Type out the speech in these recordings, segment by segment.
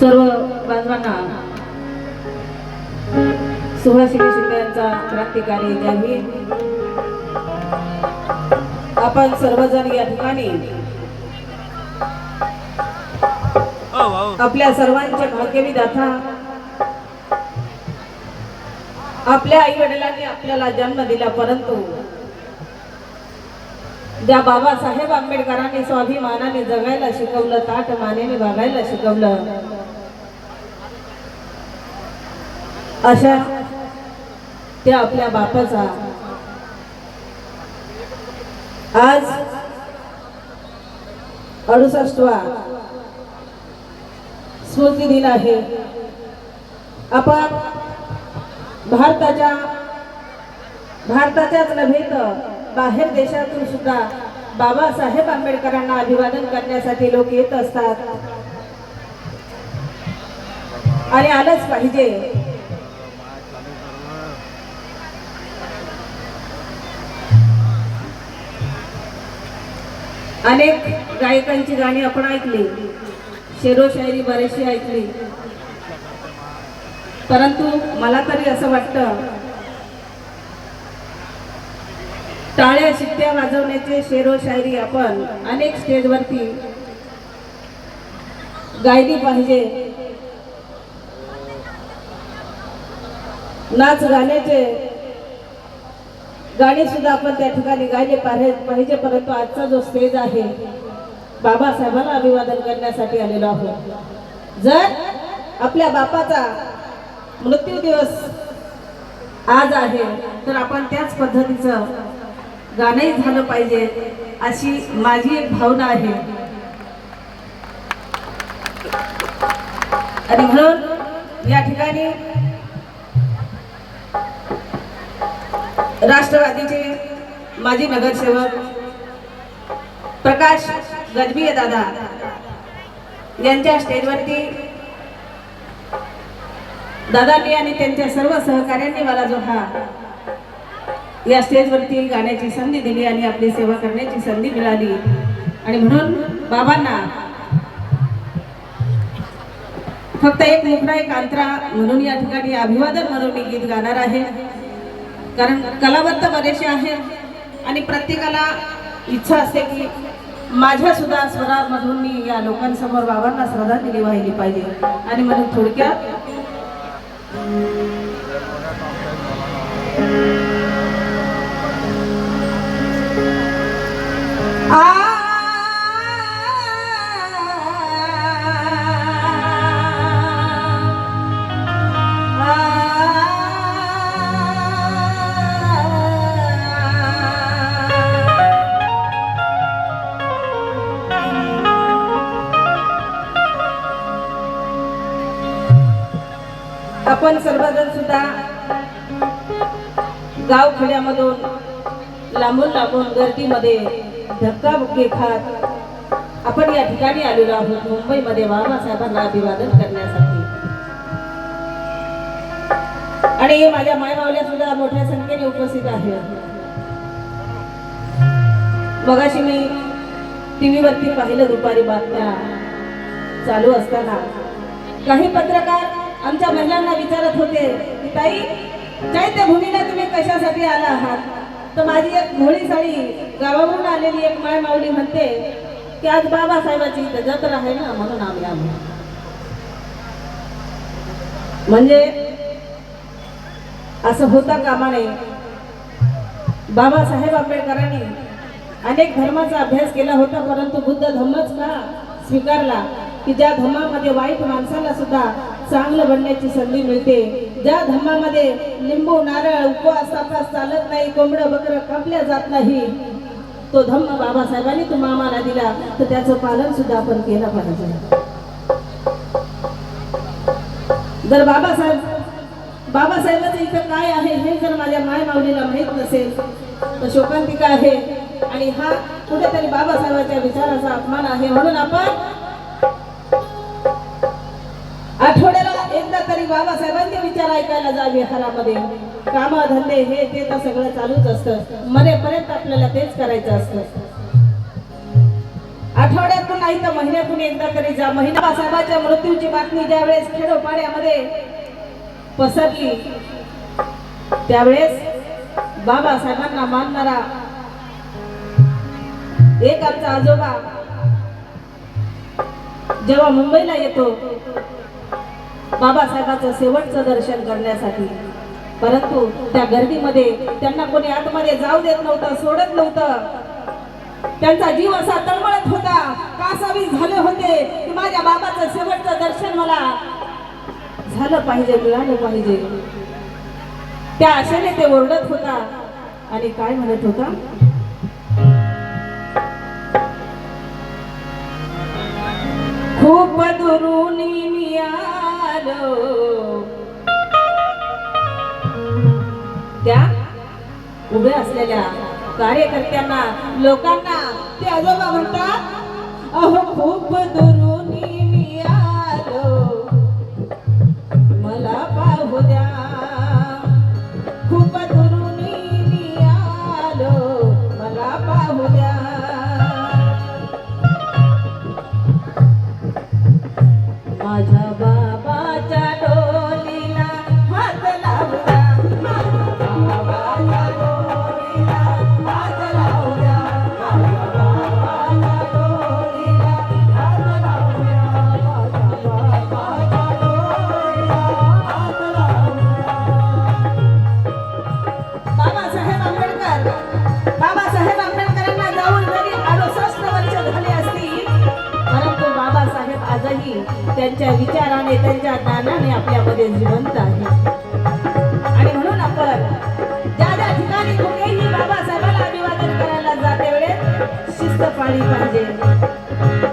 सर्व बांधवांना सोळाशे शिंदे यांचा क्रांतिकारी द्यावी आपण सर्वजण या ठिकाणी आपल्या सर्वांच्या भाग्यवी दाथा आपल्या आई वडिलांनी आपल्याला जन्म दिला परंतु ज्या बाबासाहेब आंबेडकरांनी स्वाभिमानाने जगायला शिकवलं ताट मानेने वागायला शिकवलं अशा त्या आपल्या बापाचा. आज अडुसष्टवा स्मृती दिन आहे. आपण भारताच्या भारताच्याच नव्हे तर बाहेर देशातून सुद्धा बाबासाहेब आंबेडकरांना अभिवादन करण्यासाठी लोक येत असतात. आणि आलंच पाहिजे. अनेक गायकांची गाणी आपण ऐकली. शेरो शायरी बरेचशी ऐकली. परंतु मला तरी असं वाटतं टाळ्या शिट्ट्या वाजवण्याचे शेरो शायरी आपण अनेक स्टेजवरती गायली पाहिजे. नाच गाण्याचे गाणे सुद्धा आपण त्या ठिकाणी गायले पाहिजे परंतु आजचा जो स्टेज आहे बाबासाहेबांना अभिवादन करण्यासाठी आलेलो आहोत. जर आपल्या बापाचा मृत्यू दिवस आज आहे तर आपण त्याच पद्धतीचं गाणंही झालं पाहिजे अशी माझी एक भावना आहे. आणि म्हणून या ठिकाणी राष्ट्रवादीचे माजी नगरसेवक प्रकाश गजबीय दादा यांच्या स्टेजवरती दादांनी आणि त्यांच्या सर्व सहकाऱ्यांनी मला जो हा या स्टेजवरती गाण्याची संधी दिली आणि आपली सेवा करण्याची संधी मिळाली. आणि म्हणून बाबांना फक्त एक मोकळा एक अंतरा म्हणून या ठिकाणी अभिवादन म्हणून मी गीत गाणार आहे. कारण कलावंत बरेचसे आहेत आणि प्रत्येकाला इच्छा असते की माझ्या सुद्धा स्वरामधून मी या लोकांसमोर बाबांना श्रद्धांजली वाहिली पाहिजे. आणि म्हणून थोडक्यात आपण सर्वजण सुद्धा गाव खेड्यामधून लांबून लांबून गर्दीमध्ये धक्काबुक्की खात आपण या ठिकाणी आलेलो आहोत मुंबईमध्ये बाबासाहेबांना अभिवादन करण्यासाठी. आणि माझ्या मायमावल्या सुद्धा मोठ्या संख्येने उपस्थित आहेत मगाशी मी टीव्हीवरती पाहिलं दुपारी बातम्या चालू असताना. काही पत्रकार आमच्या महिलांना विचारत होते की ताई चैत्यभूमीला तुम्ही कशासाठी आला आहात? तर माझी एक घोळी साडी गावावरून आलेली एक माय माऊली म्हणते की आज बाबासाहेबाची इथं जत्रा आहे ना म्हणून आम्ही आलो. म्हणजे असं होता कामा नये बाबासाहेब आंबेडकरांनी अनेक धर्माचा अभ्यास केला होता परंतु बुद्ध धम्मच का स्वीकारला की ज्या धम्मामध्ये वाईट माणसाला सुद्धा चांगलं बनण्याची संधी मिळते. ज्या धर्मामध्ये लिंबू नारळ उपवास तापास चालत नाही कोंबडं बकरं कापल्या जात नाही तो धम्म बाबासाहेबांनी तो मामाला दिला. तर त्याचं पालन सुद्धा आपण केलं पाहिजे. जर बाबासाहेब बाबासाहेबाचं इथं काय आहे हे जर माझ्या माय माऊलीला माहीत नसेल तर शोकांतिका आहे. आणि हा कुठेतरी बाबासाहेबांच्या विचाराचा अपमान आहे. म्हणून आपण बाबासाहेबांचे विचार ऐकायला जावे घरामध्ये. काम धंदे हे ते तर सगळं चालूच असतं. मरेपर्यंत आपल्याला तेच करायचं असतं. आठवड्यातून नाही तर महिन्यातून एकदा तरी जा. महिना बाबासाहेबांच्या मृत्यूची बातमी ज्यावेळेस खेडोपाड्यामध्ये पसरली त्यावेळेस बाबासाहेबांना मानणारा एक आमचा आजोबा जेव्हा मुंबईला येतो बाबासाहेबांचं शेवटचं दर्शन करण्यासाठी. परंतु त्या गर्दीमध्ये त्यांना कोणी आतमध्ये जाऊ देत नव्हतं सोडत नव्हतं. त्यांचा जीव असा तळमळत होता. कासावी झाले होते की माझ्या बाबाचं शेवटचं दर्शन मला झालं पाहिजे मिळालं पाहिजे. त्या आशेने ते ओरडत होता. आणि काय म्हणत होता? खूप दुरून उभे असलेल्या कार्यकर्त्यांना लोकांना ते आजोबा म्हणतात अहो खूप दूर त्यांच्या विचाराने त्यांच्या ज्ञानाने आपल्यामध्ये जिवंत आहे. आणि म्हणून आपण ज्या ज्या ठिकाणी कुठेही बाबासाहेबांना अभिवादन करायला जाते वेळेस शिस्त पाळली पाहिजे.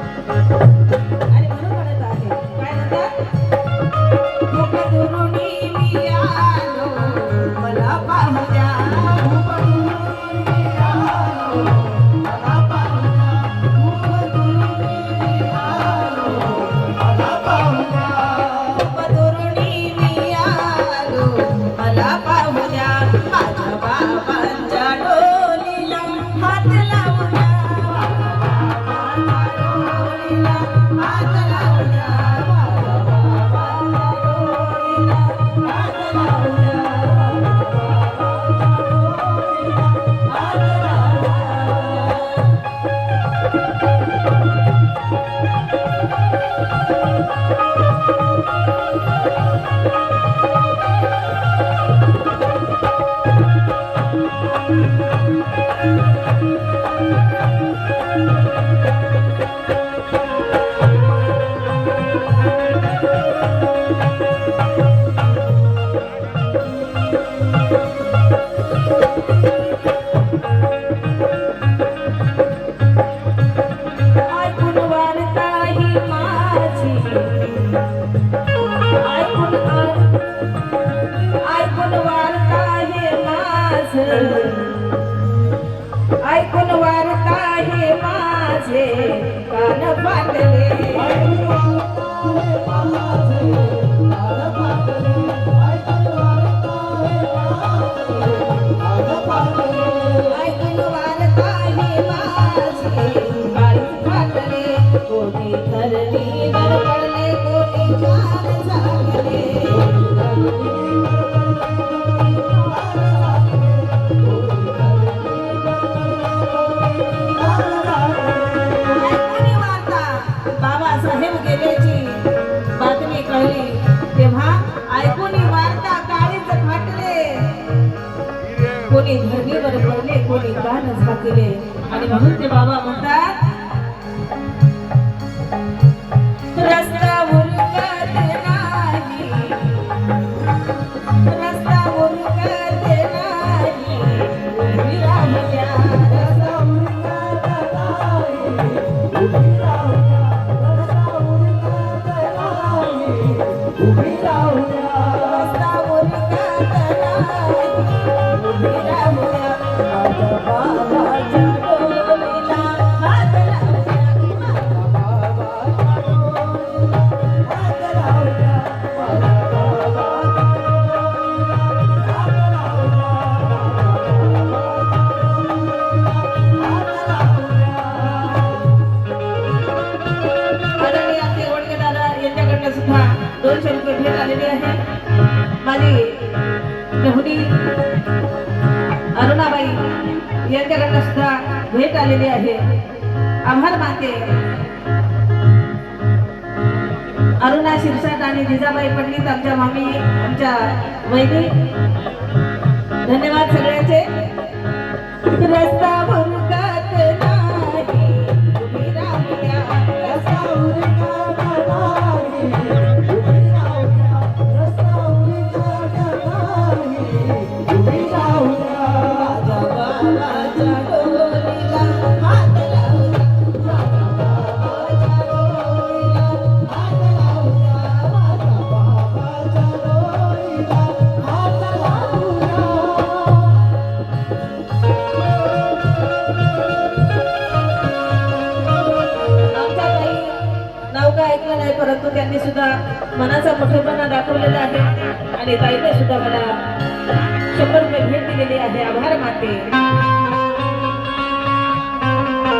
ऐकून ऐकून वार्ता हे माझ. ऐकून वार्ता हे माझे. कान फाटले. ऐकून वार्ता हे माझे. कोणी धरणीवर पडले कोणी गाण झाकले आणि म्हणून ते बाबा म्हणतात रस्ता उरकत नाही रस्ता उरकत नाही द्या. रस्ता उरकत नाही. उभी राहूया माझी मेहुणी अरुणाबाई यांच्याकडनं सुद्धा भेट आलेली आहे. आभार माते अरुणा शिरसाट आणि जिजाबाई पंडित आमच्या मामी आमच्या वैदी धन्यवाद सगळ्यांचे. रस्ता आहे आणि ताईने सुद्धा मला. शंभर रुपये भेट दिलेली आहे. आभार मानते.